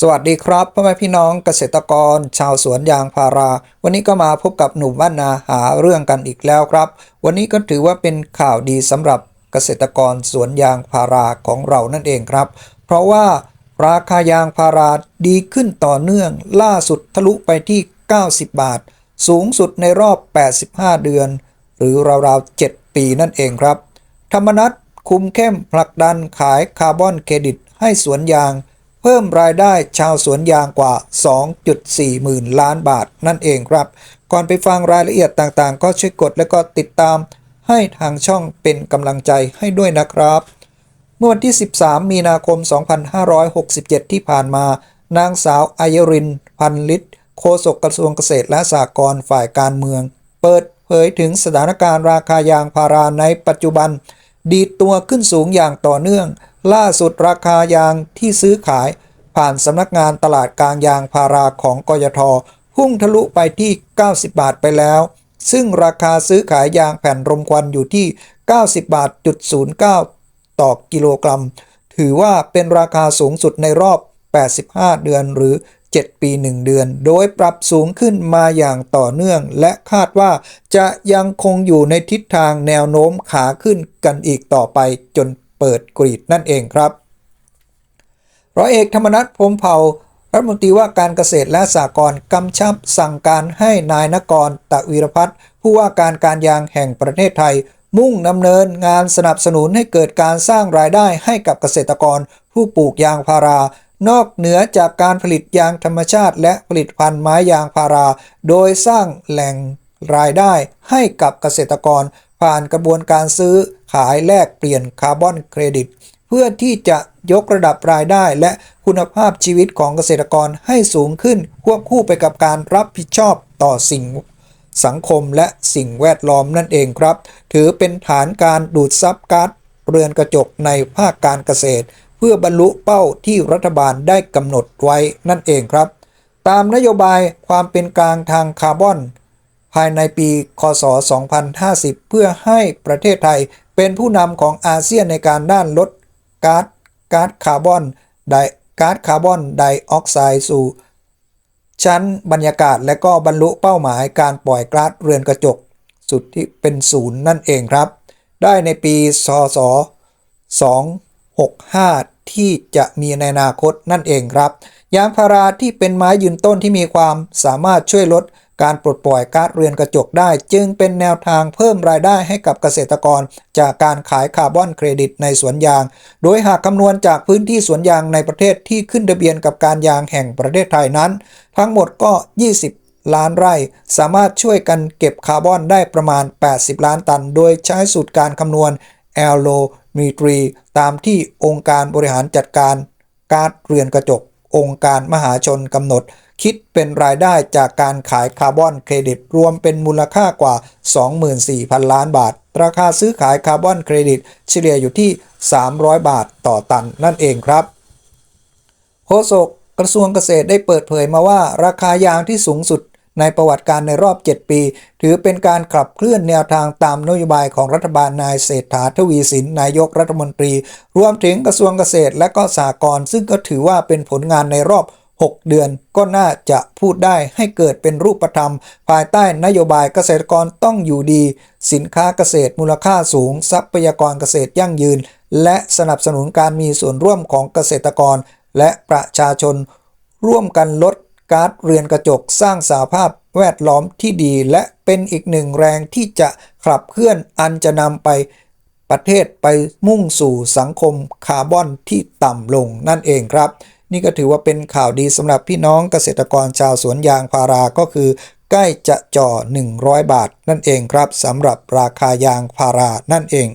สวัสดีครับพ่อแม่พี่น้องเกษตรกร ชาวสวนยางพารา วันนี้ก็มาพบกับหนุ่มว่านนาหาเรื่องกันอีกแล้วครับ วันนี้ก็ถือว่าเป็นข่าวดีสำหรับเกษตรกรสวนยางพาราของเรานั่นเองครับ เพราะว่าราคายางพาราดีขึ้นต่อเนื่อง ล่าสุดทะลุไปที่ 90 บาท สูงสุดในรอบ 85 เดือน หรือราวๆ 7 ปีนั่นเองครับ ธรรมนัตคุมเข้มผลักดันขายคาร์บอนเครดิตให้สวนยาง พิ่มรายได้ชาวสวนยางกว่า 2.4 หมื่นล้านบาทนั่นเองครับ ก่อนไปฟังรายละเอียดต่างๆ ก็ช่วยกดและก็ติดตาม ให้ทางช่องเป็นกำลังใจให้ด้วยนะครับ เมื่อวันที่ 13 มีนาคม 2567 ที่ผ่านมา นางสาวอายริน พันลิตรโฆษกกระทรวงเกษตรและสหกรณ์ฝ่ายการเมือง เปิดเผยถึงสถานการณ์ราคายางพาราในปัจจุบัน ดีดตัวขึ้นสูงอย่างต่อเนื่อง ล่าสุดราคายางที่ซื้อขาย ผ่านสำนักงานตลาดกลางยางพาราของกยทพุ่งทะลุไปที่ 90 บาทไปแล้ว ซึ่งราคาซื้อขายยางแผ่นรมควันอยู่ที่ 90 บาทจุด09 ต่อกิโลกรัม ถือว่าเป็นราคาสูงสุดในรอบ 85 เดือนหรือ 7 ปี 1 เดือน โดยปรับสูงขึ้นมาอย่างต่อเนื่อง และคาดว่าจะยังคงอยู่ในทิศทางแนวโน้มขาขึ้นกันอีกต่อไปจน เปิดกรีดนั่นเองครับ ร้อยเอกธรรมนัฐพรมเผ่ารัฐมนตรีว่าการเกษตรและสหกรณ์กำชับสั่งการให้นายนกรตะวีรพัฒน์ผู้ว่าการการยางแห่งประเทศไทย มุ่งดำเนินงานสนับสนุนให้เกิดการสร้างรายได้ให้กับเกษตรกร ผู้ปลูกยางพารา นอกเหนือจากการผลิตยางธรรมชาติ และผลิตภัณฑ์ไม้ยางพารา โดยสร้างแหล่งรายได้ให้กับเกษตรกร ผ่านกระบวนการซื้อายแลกเปลี่ยนคาร์บอนเครดิต เพื่อที่จะยกระดับรายได้และคุณภาพชีวิตของเกษตรกรให้สูงขึ้น ควบคู่ไปกับการรับผิดชอบต่อสิ่งสังคมและสิ่งแวดล้อมนั่นเองครับ ถือเป็นฐานการดูดซับก๊าซเรือนกระจกในภาคการเกษตร เพื่อบรรลุเป้าที่รัฐบาลได้กำหนดไว้นั่นเองครับ ตามนโยบายความเป็นกลางทางคาร์บอน ภายในปี คศ 2050 เพื่อให้ประเทศไทย เป็นผู้นำของอาเซียนในการด้านลดก๊าซก๊าซคาร์บอนไดก๊าซคาร์บอนไดออกไซด์สู่ ชั้นบรรยากาศและก็บรรลุเป้าหมายการปล่อยก๊าซเรือนกระจก สุดที่เป็นศูนย์นั่นเองครับ ได้ในปีศศ265 ที่จะมีในอนาคตนั่นเองครับ ยางพาราที่เป็นไม้ยืนต้นที่มีความสามารถช่วยลด การปลดปล่อยก๊าซเรือนกระจกได้ จึงเป็นแนวทางเพิ่มรายได้ให้กับเกษตรกร จากการขายคาร์บอนเครดิตในสวนยาง โดยหากคำนวณจากพื้นที่สวนยางในประเทศที่ขึ้นทะเบียนกับการยางแห่งประเทศไทยนั้น ทั้งหมดก็ 20ล้านไร่สามารถช่วยกันเก็บคาร์บอนได้ประมาณ 80 ล้านตัน โดยใช้สูตรการคำนวณแอลโลมีตรี ตามที่องค์การบริหารจัดการก๊าซเรือนกระจก องค์การมหาชนกำหนด คิดเป็นรายได้จากการขายคาร์บอนเครดิต รวมเป็นมูลค่ากว่า 24,000 ล้านบาท ราคาซื้อขายคาร์บอนเครดิต เฉลี่ยอยู่ที่ 300 บาทต่อตันนั่นเองครับโฆษกกระทรวงเกษตรได้เปิดเผยมาว่า ราคายางที่สูงสุดในประวัติการในรอบ 7 ปี ถือเป็นการขับเคลื่อนแนวทางตามนโยบายของรัฐบาลนายเศรษฐาทวีสินนายกรัฐมนตรี รวมถึงกระทรวงเกษตรและก็สหกรณ์ซึ่งก็ถือว่าเป็นผลงานในรอบ 6 เดือนก็น่าจะพูดได้ให้เกิดเป็นรูปธรรม ภายใต้นโยบายเกษตรกรต้องอยู่ดี สินค้าเกษตรมูลค่าสูง ทรัพยากรเกษตรยั่งยืน และสนับสนุนการมีส่วนร่วมของเกษตรกร และประชาชน ร่วมกันลดก๊าซเรือนกระจกสร้างสาภาพแวดล้อมที่ดี และเป็นอีกหนึ่งแรงที่จะขับเคลื่อนอันจะนำไปประเทศไปมุ่งสู่สังคมคาร์บอนที่ต่ำลงนั่นเองครับ นี่ก็ถือว่าเป็นข่าวดีสำหรับพี่น้องเกษตรกรชาวสวนยางพาราก็คือ ใกล้จะจ่อ 100 บาทนั่นเองครับสำหรับราคายางพารานั่นเอง